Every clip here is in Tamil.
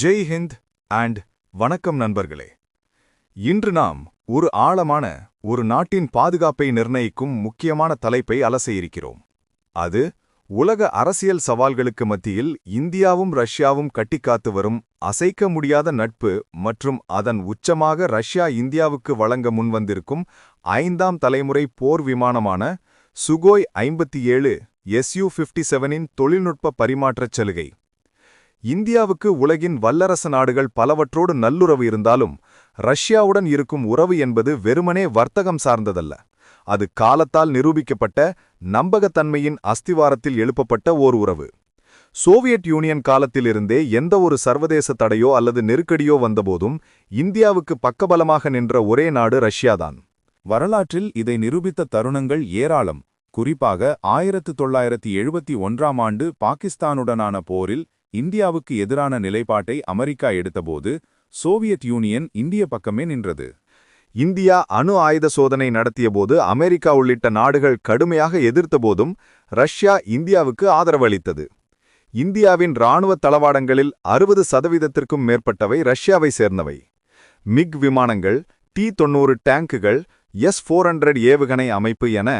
ஜெய் ஹிந்த் அண்ட் வணக்கம் நண்பர்களே. இன்று நாம் ஒரு ஆழமான ஒரு நாட்டின் பாதுகாப்பை நிர்ணயிக்கும் முக்கியமான தலைப்பை அலச இருக்கிறோம். அது உலக அரசியல் சவால்களுக்கு மத்தியில் இந்தியாவும் ரஷ்யாவும் கட்டிக்காத்து வரும் அசைக்க முடியாத நட்பு மற்றும் அதன் உச்சமாக ரஷ்யா இந்தியாவுக்கு வழங்க முன்வந்திருக்கும் ஐந்தாம் தலைமுறை போர் விமானமான சுகோய் ஐம்பத்தி ஏழு எஸ்யூ ஃபிஃப்டி செவனின் தொழில்நுட்ப பரிமாற்றச் சலுகை. இந்தியாவுக்கு உலகின் வல்லரசு நாடுகள் பலவற்றோடு நல்லுறவு இருந்தாலும் ரஷ்யாவுடன் இருக்கும் உறவு என்பது வெறுமனே வர்த்தகம் சார்ந்ததல்ல. அது காலத்தால் நிரூபிக்கப்பட்ட நம்பகத்தன்மையின் அஸ்திவாரத்தில் எழுப்பப்பட்ட ஓர் உறவு. சோவியத் யூனியன் காலத்திலிருந்தே எந்த ஒரு சர்வதேச தடையோ அல்லது நெருக்கடியோ வந்தபோதும் இந்தியாவுக்கு பக்கபலமாக நின்ற ஒரே நாடு ரஷ்யாதான். வரலாற்றில் இதை நிரூபித்த தருணங்கள் ஏராளம். குறிப்பாக ஆயிரத்து தொள்ளாயிரத்தி எழுபத்தி ஒன்றாம் ஆண்டு பாகிஸ்தானுடனான போரில் இந்தியாவுக்கு எதிரான நிலைப்பாட்டை அமெரிக்கா எடுத்தபோது சோவியத் யூனியன் இந்திய பக்கமே நின்றது. இந்தியா அணு ஆயுத சோதனை நடத்தியபோது அமெரிக்கா உள்ளிட்ட நாடுகள் கடுமையாக எதிர்த்தபோதும் ரஷ்யா இந்தியாவுக்கு ஆதரவளித்தது. இந்தியாவின் இராணுவ தளவாடங்களில் அறுபது சதவீதத்திற்கும் மேற்பட்டவை ரஷ்யாவை சேர்ந்தவை. மிக் விமானங்கள் டி தொன்னூறு டேங்குகள் எஸ் ஃபோர் ஹண்ட்ரட் ஏவுகணை அமைப்பு என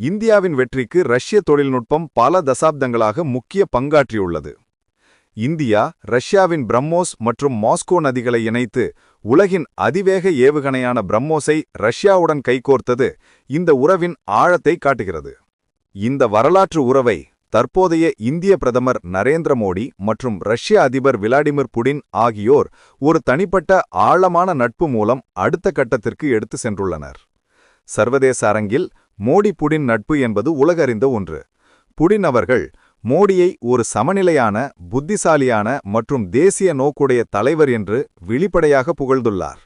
இந்தியாவின் வெற்றிக்கு ரஷ்ய தொழில்நுட்பம் பல தசாப்தங்களாக முக்கிய பங்காற்றியுள்ளது. இந்தியா ரஷ்யாவின் பிரம்மோஸ் மற்றும் மாஸ்கோ நதிகளை இணைத்து உலகின் அதிவேக ஏவுகணையான பிரம்மோஸை ரஷ்யாவுடன் கைகோர்த்தது இந்த உறவின் ஆழத்தை காட்டுகிறது. இந்த வரலாற்று உறவை தற்போதைய இந்திய பிரதமர் நரேந்திர மோடி மற்றும் ரஷ்ய அதிபர் விளாடிமிர் புடின் ஆகியோர் ஒரு தனிப்பட்ட ஆழமான நட்பு மூலம் அடுத்த கட்டத்திற்கு எடுத்து சென்றுள்ளனர். சர்வதேச அரங்கில் மோடி புடின் நட்பு என்பது உலகறிந்த ஒன்று. புடின் அவர்கள் மோடியை ஒரு சமநிலையான புத்திசாலியான மற்றும் தேசிய நோக்குடைய தலைவர் என்று வெளிப்படையாக புகழ்ந்துள்ளார்.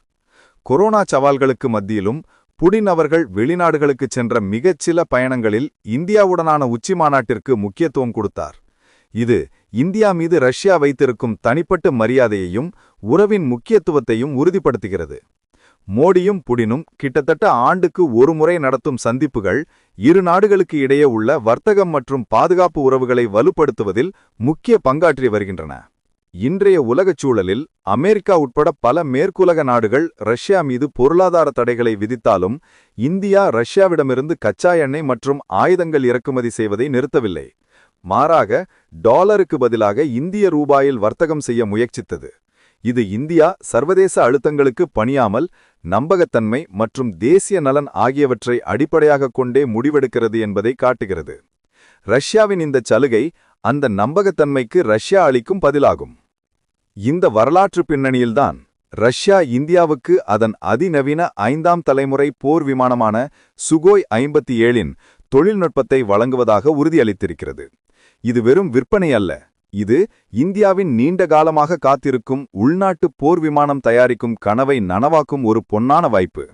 கொரோனா சவால்களுக்கு மத்தியிலும் புடின் அவர்கள் வெளிநாடுகளுக்குச் சென்ற மிகச்சில பயணங்களில் இந்தியாவுடனான உச்சி மாநாட்டிற்கு முக்கியத்துவம் கொடுத்தார். இது இந்தியா மீது ரஷ்யா வைத்திருக்கும் தனிப்பட்ட மரியாதையையும் உறவின் முக்கியத்துவத்தையும் உறுதிப்படுத்துகிறது. மோடியும் புடினும் கிட்டத்தட்ட ஆண்டுக்கு ஒருமுறை நடத்தும் சந்திப்புகள் இரு நாடுகளுக்கு இடையே உள்ள வர்த்தகம் மற்றும் பாதுகாப்பு உறவுகளை வலுப்படுத்துவதில் முக்கிய பங்காற்றி வருகின்றன. இன்றைய உலகச் சூழலில் அமெரிக்கா உட்பட பல மேற்குலக நாடுகள் ரஷ்யா மீது பொருளாதார தடைகளை விதித்தாலும் இந்தியா ரஷ்யாவிடமிருந்து கச்சா எண்ணெய் மற்றும் ஆயுதங்கள் இறக்குமதி செய்வதை நிறுத்தவில்லை. மாறாக டாலருக்கு பதிலாக இந்திய ரூபாயில் வர்த்தகம் செய்ய முயற்சித்தது. இது இந்தியா சர்வதேச அழுத்தங்களுக்கு பணியாமல் நம்பகத்தன்மை மற்றும் தேசிய நலன் ஆகியவற்றை அடிப்படையாகக் கொண்டே முடிவெடுக்கிறது என்பதை காட்டுகிறது. ரஷ்யாவின் இந்த சலுகை அந்த நம்பகத்தன்மைக்கு ரஷ்யா அளிக்கும் பதிலாகும். இந்த வரலாற்று பின்னணியில்தான் ரஷ்யா இந்தியாவுக்கு அதன் அதிநவீன ஐந்தாம் தலைமுறை போர் விமானமான சுகோய் ஐம்பத்தி ஏழின் தொழில்நுட்பத்தை வழங்குவதாக உறுதியளித்திருக்கிறது. இது வெறும் விற்பனை அல்ல இது இந்தியாவின் நீண்ட காலமாக காத்திருக்கும் உள்நாட்டு போர் விமானம் தயாரிக்கும் கனவை நனவாக்கும் ஒரு பொன்னான வாய்ப்பு.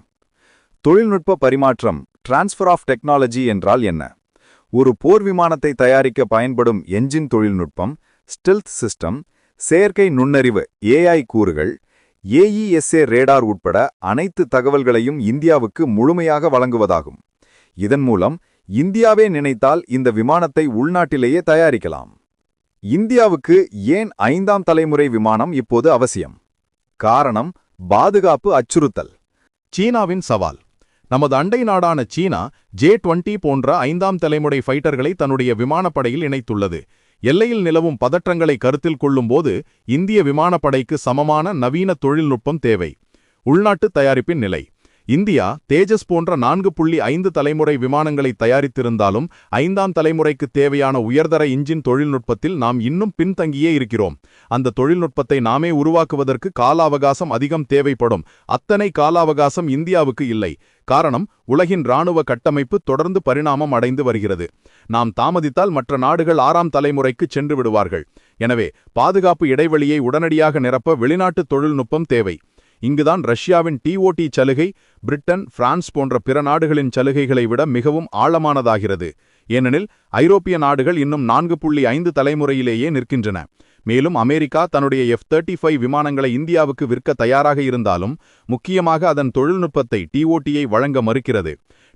தொழில்நுட்ப பரிமாற்றம் டிரான்ஸ்ஃபர் ஆஃப் டெக்னாலஜி என்றால் என்ன? ஒரு போர் விமானத்தை தயாரிக்க பயன்படும் என்ஜின் தொழில்நுட்பம் ஸ்டில்த் சிஸ்டம் செயற்கை நுண்ணறிவு ஏஐ கூறுகள் ஏஇஎஸ்ஏ ரேடார் உட்பட அனைத்து தகவல்களையும் இந்தியாவுக்கு முழுமையாக வழங்குவதாகும். இதன் மூலம் இந்தியாவே நினைத்தால் இந்த விமானத்தை உள்நாட்டிலேயே தயாரிக்கலாம். இந்தியாவுக்கு ஏன் ஐந்தாம் தலைமுறை விமானம் இப்போது அவசியம்? காரணம் பாதுகாப்பு அச்சுறுத்தல். சீனாவின் சவால். நமது அண்டை நாடான சீனா ஜே டுவெண்டி போன்ற ஐந்தாம் தலைமுறை ஃபைட்டர்களை தன்னுடைய விமானப்படையில் இணைத்துள்ளது. எல்லையில் நிலவும் பதற்றங்களை கருத்தில் கொள்ளும்போது இந்திய விமானப்படைக்கு சமமான நவீன தொழில்நுட்பம் தேவை. உள்நாட்டு தயாரிப்பின் நிலை. இந்தியா தேஜஸ் போன்ற நான்கு புள்ளி ஐந்து தலைமுறை விமானங்களை தயாரித்திருந்தாலும் ஐந்தாம் தலைமுறைக்கு தேவையான உயர்தர இன்ஜின் தொழில்நுட்பத்தில் நாம் இன்னும் பின்தங்கியே இருக்கிறோம். அந்த தொழில்நுட்பத்தை நாமே உருவாக்குவதற்கு கால அவகாசம் அதிகம் தேவைப்படும். அத்தனை கால அவகாசம் இந்தியாவுக்கு இல்லை. காரணம் உலகின் இராணுவ கட்டமைப்பு தொடர்ந்து பரிணாமம் அடைந்து வருகிறது. நாம் தாமதித்தால் மற்ற நாடுகள் ஆறாம் தலைமுறைக்கு சென்று விடுவார்கள். எனவே பாதுகாப்பு இடைவெளியை உடனடியாக நிரப்ப வெளிநாட்டு தொழில்நுட்பம் தேவை. இங்குதான் ரஷ்யாவின் டிஓடி சலுகை பிரிட்டன் பிரான்ஸ் போன்ற பிற நாடுகளின் சலுகைகளை விட மிகவும் ஆழமானதாகிறது. ஏனெனில் ஐரோப்பிய நாடுகள் இன்னும் நான்கு புள்ளி ஐந்து தலைமுறையிலேயே நிற்கின்றன. மேலும் அமெரிக்கா தன்னுடைய எஃப் தேர்ட்டி ஃபைவ் விமானங்களை இந்தியாவுக்கு விற்க தயாராக இருந்தாலும் முக்கியமாக அதன் தொழில்நுட்பத்தை டிஓடியை வழங்க மறுக்கிறது.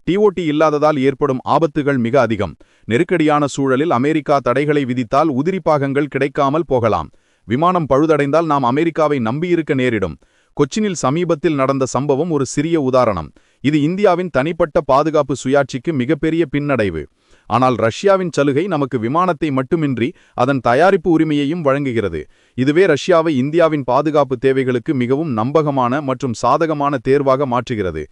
டிஓடி இல்லாததால் ஏற்படும் ஆபத்துகள் மிக அதிகம். நெருக்கடியான சூழலில் அமெரிக்கா தடைகளை விதித்தால் உதிரிப்பாகங்கள் கிடைக்காமல் போகலாம். விமானம் பழுதடைந்தால் நாம் அமெரிக்காவை நம்பியிருக்க நேரிடும். கொச்சினில் சமீபத்தில் நடந்த சம்பவம் ஒரு சிறிய உதாரணம். இது இந்தியாவின் தனிப்பட்ட பாதுகாப்பு சுயாட்சிக்கு மிகப்பெரிய பின்னடைவு. ஆனால் ரஷ்யாவின் சலுகை நமக்கு விமானத்தை மட்டுமின்றி அதன் தயாரிப்பு உரிமையையும் வழங்குகிறது. இதுவே ரஷ்யாவை இந்தியாவின் பாதுகாப்பு தேவைகளுக்கு மிகவும் நம்பகமான மற்றும் சாதகமான தேர்வாக மாற்றுகிறது.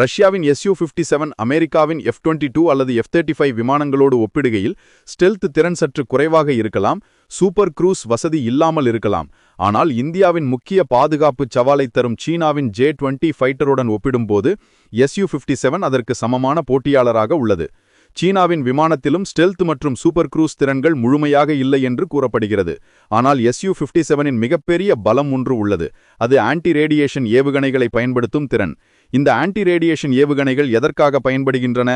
ரஷ்யாவின் எஸ்யூ ஃபிஃப்டி செவன் அமெரிக்காவின் எஃப் டுவெண்ட்டி டூ அல்லது எஃப் தேர்ட்டி ஃபைவ் விமானங்களோடு ஒப்பிடுகையில் ஸ்டெல்த் திறன் சற்று குறைவாக இருக்கலாம் சூப்பர் க்ரூஸ் வசதி இல்லாமல் இருக்கலாம். ஆனால் இந்தியாவின் முக்கிய பாதுகாப்பு சவாலை தரும் சீனாவின் ஜே டுவெண்ட்டி ஃபைட்டருடன் ஒப்பிடும்போது எஸ்யூ ஃபிஃப்டி செவன் அதற்கு சமமான போட்டியாளராக உள்ளது. சீனாவின் விமானத்திலும் ஸ்டெல்த் மற்றும் சூப்பர் க்ரூஸ் திறன்கள் முழுமையாக இல்லை என்று கூறப்படுகிறது. ஆனால் எஸ்யூ ஃபிஃப்டி செவனின் மிகப்பெரிய பலம் ஒன்று உள்ளது. அது ஆன்டி ரேடியேஷன் ஏவுகணைகளை பயன்படுத்தும் திறன். இந்த ஆன்டி ரேடியேஷன் ஏவுகணைகள் எதற்காக பயன்படுகின்றன?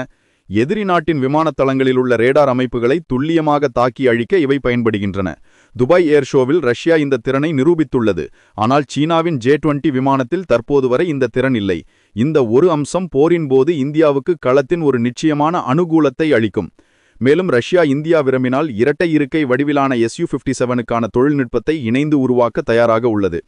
எதிரி நாட்டின் விமானத்தளங்களில் உள்ள ரேடார் அமைப்புகளை துல்லியமாக தாக்கி அழிக்க இவை பயன்படுகின்றன. துபாய் ஏர் ஷோவில் ரஷ்யா இந்த திறனை நிரூபித்துள்ளது. ஆனால் சீனாவின் ஜே டுவெண்ட்டி விமானத்தில் தற்போது வரை இந்த திறன் இல்லை. இந்த ஒரு அம்சம் போரின் போது இந்தியாவுக்கு களத்தின் ஒரு நிச்சயமான அனுகூலத்தை அளிக்கும். மேலும் ரஷ்யா இந்தியா விரும்பினால் இரட்டை இருக்கை வடிவிலான எஸ்யூ ஃபிஃப்டி செவனுக்கான தொழில்நுட்பத்தை இணைந்து உருவாக்க தயாராக உள்ளது.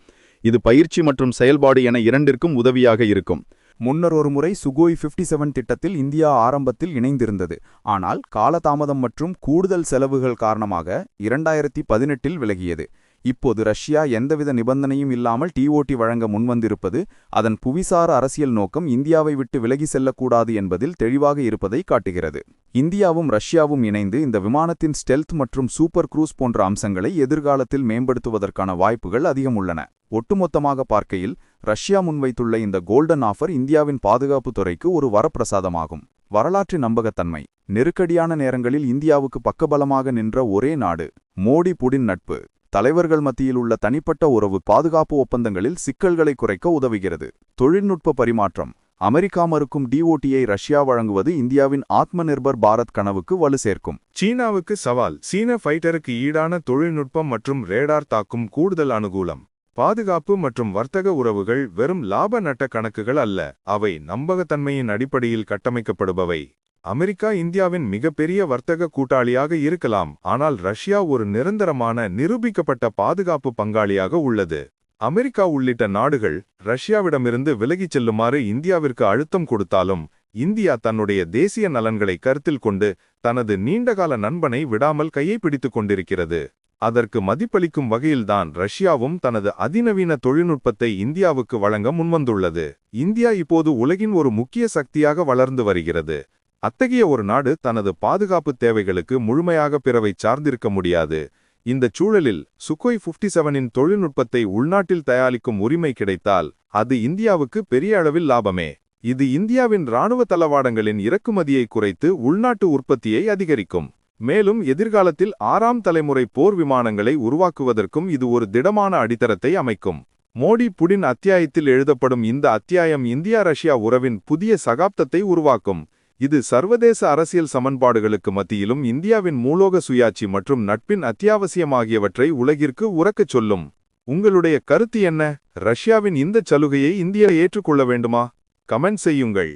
இது பயிற்சி மற்றும் செயல்பாடு என இரண்டிற்கும் உதவியாக இருக்கும். முன்னர் ஒரு முறை சுகோய் 57 செவன் திட்டத்தில் இந்தியா ஆரம்பத்தில் இணைந்திருந்தது. ஆனால் காலதாமதம் மற்றும் கூடுதல் செலவுகள் காரணமாக இரண்டாயிரத்தி பதினெட்டில் விலகியது. இப்போது ரஷ்யா எந்தவித நிபந்தனையும் இல்லாமல் டிஓடி வழங்க முன்வந்திருப்பது அதன் புவிசார அரசியல் நோக்கம் இந்தியாவை விட்டு விலகி செல்லக்கூடாது என்பதில் தெளிவாக இருப்பதை காட்டுகிறது. இந்தியாவும் ரஷ்யாவும் இணைந்து இந்த விமானத்தின் ஸ்டெல்த் மற்றும் சூப்பர் க்ரூஸ் போன்ற அம்சங்களை எதிர்காலத்தில் மேம்படுத்துவதற்கான வாய்ப்புகள் அதிகம் உள்ளன. ஒட்டுமொத்தமாக பார்க்கையில் ரஷ்யா முன்வைத்துள்ள இந்த கோல்டன் ஆஃபர் இந்தியாவின் பாதுகாப்பு துறைக்கு ஒரு வரப்பிரசாதமாகும். வரலாற்று நம்பகத்தன்மை. நெருக்கடியான நேரங்களில் இந்தியாவுக்கு பக்கபலமாக நின்ற ஒரே நாடு. மோடி புடின் நட்பு. தலைவர்கள் மத்தியில் உள்ள தனிப்பட்ட உறவு பாதுகாப்பு ஒப்பந்தங்களில் சிக்கல்களை குறைக்க உதவுகிறது. தொழில்நுட்ப பரிமாற்றம். அமெரிக்கா மறுக்கும் டிஓடியை ரஷ்யா வழங்குவது இந்தியாவின் ஆத்ம நிர்பர் பாரத் கனவுக்கு வலு சேர்க்கும். சீனாவுக்கு சவால். சீன ஃபைட்டருக்கு ஈடான தொழில்நுட்பம் மற்றும் ரேடார் தாக்கும் கூடுதல் அனுகூலம். பாதுகாப்பு மற்றும் வர்த்தக உறவுகள் வெறும் லாப நட்ட கணக்குகள் அல்ல அவை நம்பகத்தன்மையின் அடிப்படையில் கட்டமைக்கப்படுபவை. அமெரிக்கா இந்தியாவின் மிகப்பெரிய வர்த்தக கூட்டாளியாக இருக்கலாம் ஆனால் ரஷ்யா ஒரு நிரந்தரமான நிரூபிக்கப்பட்ட பாதுகாப்பு பங்காளியாக உள்ளது. அமெரிக்கா உள்ளிட்ட நாடுகள் ரஷ்யாவிடமிருந்து விலகிச் செல்லுமாறு இந்தியாவிற்கு அழுத்தம் கொடுத்தாலும் இந்தியா தன்னுடைய தேசிய நலன்களை கருத்தில் கொண்டு தனது நீண்டகால நண்பனை விடாமல் கையை பிடித்துக் கொண்டிருக்கிறது. அதற்கு மதிப்பளிக்கும் வகையில்தான் ரஷ்யாவும் தனது அதிநவீன தொழில்நுட்பத்தை இந்தியாவுக்கு வழங்க முன்வந்துள்ளது. இந்தியா இப்போது உலகின் ஒரு முக்கிய சக்தியாக வளர்ந்து வருகிறது. அத்தகைய ஒரு நாடு தனது பாதுகாப்பு தேவைகளுக்கு முழுமையாக பிறவை சார்ந்திருக்க முடியாது. இந்தச் சூழலில் சுக்கோய் 57 செவனின் தொழில்நுட்பத்தை உள்நாட்டில் தயாரிக்கும் உரிமை கிடைத்தால் அது இந்தியாவுக்கு பெரிய அளவில் லாபமே. இது இந்தியாவின் இராணுவ தளவாடங்களின் இறக்குமதியை குறைத்து உள்நாட்டு உற்பத்தியை அதிகரிக்கும். மேலும் எதிர்காலத்தில் ஆறாம் தலைமுறை போர் விமானங்களை உருவாக்குவதற்கும் இது ஒரு திடமான அடித்தரத்தை அமைக்கும். மோடி புடின் அத்தியாயத்தில் எழுதப்படும் இந்த அத்தியாயம் இந்தியா ரஷ்யா உறவின் புதிய சகாப்தத்தை உருவாக்கும். இது சர்வதேச அரசியல் சமன்பாடுகளுக்கு மத்தியிலும் இந்தியாவின் மூலோக சுயாட்சி மற்றும் நட்பின் அத்தியாவசியமாகியவற்றை உலகிற்கு உறக்கச் சொல்லும். உங்களுடைய கருத்து என்ன? ரஷ்யாவின் இந்த சலுகையை இந்தியா ஏற்றுக்கொள்ள வேண்டுமா? கமெண்ட் செய்யுங்கள்.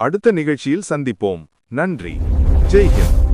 அடுத்த நிகழ்ச்சியில் சந்திப்போம். நன்றி. ஜெய்ஹிந்த்